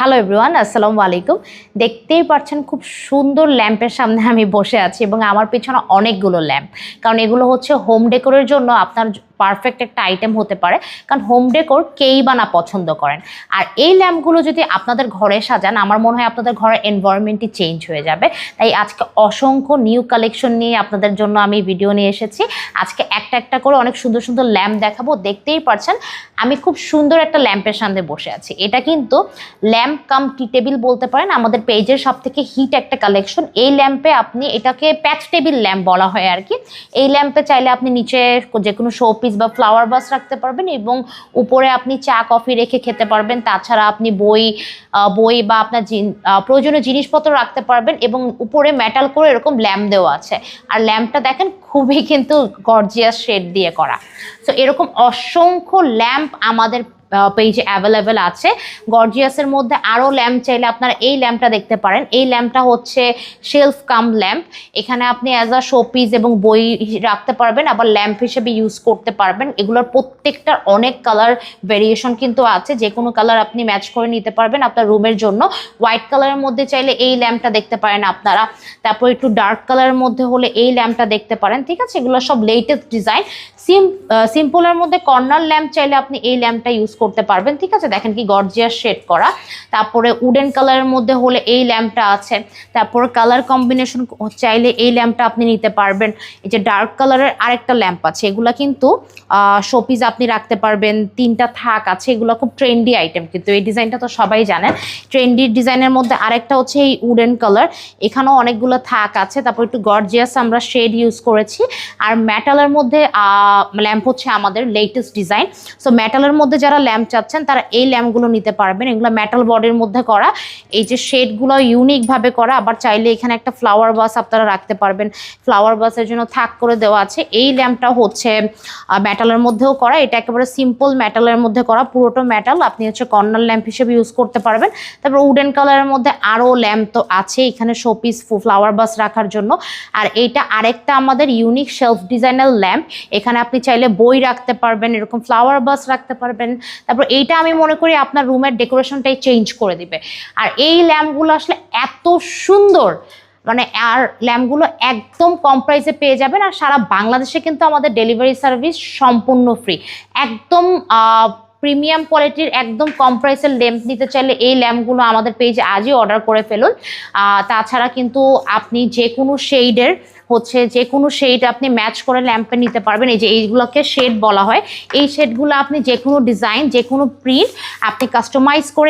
Hello everyone আসসালামু আলাইকুম। দেখতেই পাচ্ছেন খুব সুন্দর ল্যাম্পের সামনে আমি বসে আছি এবং আমার পিছনে অনেকগুলো ল্যাম্প। কারণ এগুলো হচ্ছে হোম ডেকোরের জন্য আপনার পারফেক্ট একটা আইটেম হতে পারে। কারণ হোম ডেকোর কেই বা না পছন্দ করেন। আর এই ল্যাম্পগুলো যদি আপনাদের ঘরে সাজান, আমার মনে হয় আপনাদের ঘরের এনভায়রনমেন্টই চেঞ্জ হয়ে যাবে। তাই আজকে অসংখ্য নিউ কালেকশন নিয়ে আপনাদের জন্য আমি ভিডিও নিয়ে এসেছি। আজকে একটা একটা করে অনেক সুন্দর সুন্দর ল্যাম্প দেখাবো। দেখতেই পারছেন, আমি খুব সুন্দর একটা ল্যাম্পের সামনে বসে আছি। এটা কিন্তু ল্যাম্প কাম টি টেবিল বলতে পারেন। আমাদের পেজের সব থেকে হিট একটা কালেকশন এই ল্যাম্পে আপনি এটাকে প্যাচ টেবিল ল্যাম্প বলা হয় আর কি। এই ল্যাম্পে চাইলে আপনি নিচে যে কোনো শো পিস বা ফ্লাওয়ার বাস রাখতে পারবেন এবং উপরে আপনি চা কফি রেখে খেতে পারবেন। তাছাড়া আপনি বই বই বা আপনার জিন- প্রয়োজনীয় জিনিসপত্র রাখতে পারবেন এবং উপরে মেটাল করে এরকম ল্যাম্প দেওয়া আছে। আর ল্যাম্পটা দেখেন খুবই কিন্তু গর্জিয়াস শেড দিয়ে করা। সো এরকম অসংখ্য ল্যাম্প আমাদের পেজে অ্যাভেলেবেল আছে। গর্জিয়াসের মধ্যে আরও ল্যাম্প চাইলে আপনারা এই ল্যাম্পটা দেখতে পারেন। এই ল্যাম্পটা হচ্ছে শেলফ কাম ল্যাম্প এখানে আপনি অ্যাজ আ শোপিস এবং বই রাখতে পারবেন, আবার ল্যাম্প হিসেবে ইউজ করতে পারবেন। এগুলোর প্রত্যেকটার অনেক কালার ভেরিয়েশন কিন্তু আছে। যে কোনো কালার আপনি ম্যাচ করে নিতে পারবেন আপনার রুমের জন্য। হোয়াইট কালারের মধ্যে চাইলে এই ল্যাম্পটা দেখতে পারেন আপনারা। তারপর একটু ডার্ক কালারের মধ্যে হলে এই ল্যাম্পটা দেখতে পারেন। ঠিক আছে? এগুলো সব লেটেস্ট ডিজাইন সিম সিম্পলের মধ্যে কর্নার ল্যাম্প চাইলে আপনি এই ল্যাম্পটা ইউজ করতে পারবেন। ঠিক আছে? দেখেন কি গর্জিয়াস শেড করা। তারপরে উডেন কালারের মধ্যে হলে এই ল্যাম্পটা আছে। তারপরে কালার কম্বিনেশন চাইলে এই ল্যাম্পটা আপনি নিতে পারবেন। এই যে ডার্ক কালারের আরেকটা ল্যাম্প আছে। এগুলো কিন্তু শোপিস আপনি রাখতে পারবেন। তিনটা থাক আছে। এগুলো খুব ট্রেন্ডি আইটেম কিন্তু। এই ডিজাইনটা তো সবাই জানেন ট্রেন্ডি ডিজাইনের মধ্যে আরেকটা হচ্ছে এই উডেন কালার। এখানেও অনেকগুলো থাক আছে। তারপর একটু গর্জিয়াস আমরা শেড ইউজ করেছি। আর মেটালের মধ্যে ল্যাম্প হচ্ছে আমাদের লেটেস্ট ডিজাইন সো মেটালের মধ্যে যারা ল্যাম্প চাচ্ছেন, তারা এই ল্যাম্পগুলো নিতে পারবেন। এগুলো মেটাল বডির মধ্যে করা। এই যে শেডগুলো ইউনিকভাবে করা, আবার চাইলে এখানে একটা ফ্লাওয়ার বাস আপনারা রাখতে পারবেন। ফ্লাওয়ার বাসের জন্য থাক করে দেওয়া আছে। এই ল্যাম্পটা হচ্ছে মেটালের মধ্যেও করা। এটা একেবারে সিম্পল মেটালের মধ্যে করা। পুরোটা মেটাল আপনি হচ্ছে কর্নার ল্যাম্প হিসেবে ইউজ করতে পারবেন। তারপর উডেন কালারের মধ্যে আরও ল্যাম্প তো আছে এখানে শোপিস ফ্লাওয়ার বাস রাখার জন্য। আর এইটা আরেকটা আমাদের ইউনিক শেলফ ডিজাইনার ল্যাম্প। এখানে আপনি চাইলে বই রাখতে পারবেন, এরকম ফ্লাওয়ার বাস রাখতে পারবেন। তারপর এইটা আমি মনে করি আপনার রুমের ডেকোরেশনটাই চেঞ্জ করে দিবে। আর এই ল্যাম্পগুলো আসলে এত সুন্দর মানে আর ল্যাম্পগুলো একদম কম প্রাইসে পেয়ে যাবেন, আর সারা বাংলাদেশে কিন্তু আমাদের ডেলিভারি সার্ভিস সম্পূর্ণ ফ্রি একদম প্রিমিয়াম কোয়ালিটির একদম কম প্রাইসের ল্যাম্প নিতে চাইলে এই ল্যাম্পগুলো আমাদের পেজে আজই অর্ডার করে ফেলুন। তাছাড়া কিন্তু আপনি যে কোনো শেডের হচ্ছে যে কোনো শেড আপনি ম্যাচ করে ল্যাম্পে নিতে পারবেন। এই যে এইগুলোকে শেড বলা হয়। এই শেডগুলো আপনি যে কোনো ডিজাইন যে কোনো প্রিন্ট আপনি কাস্টমাইজ করে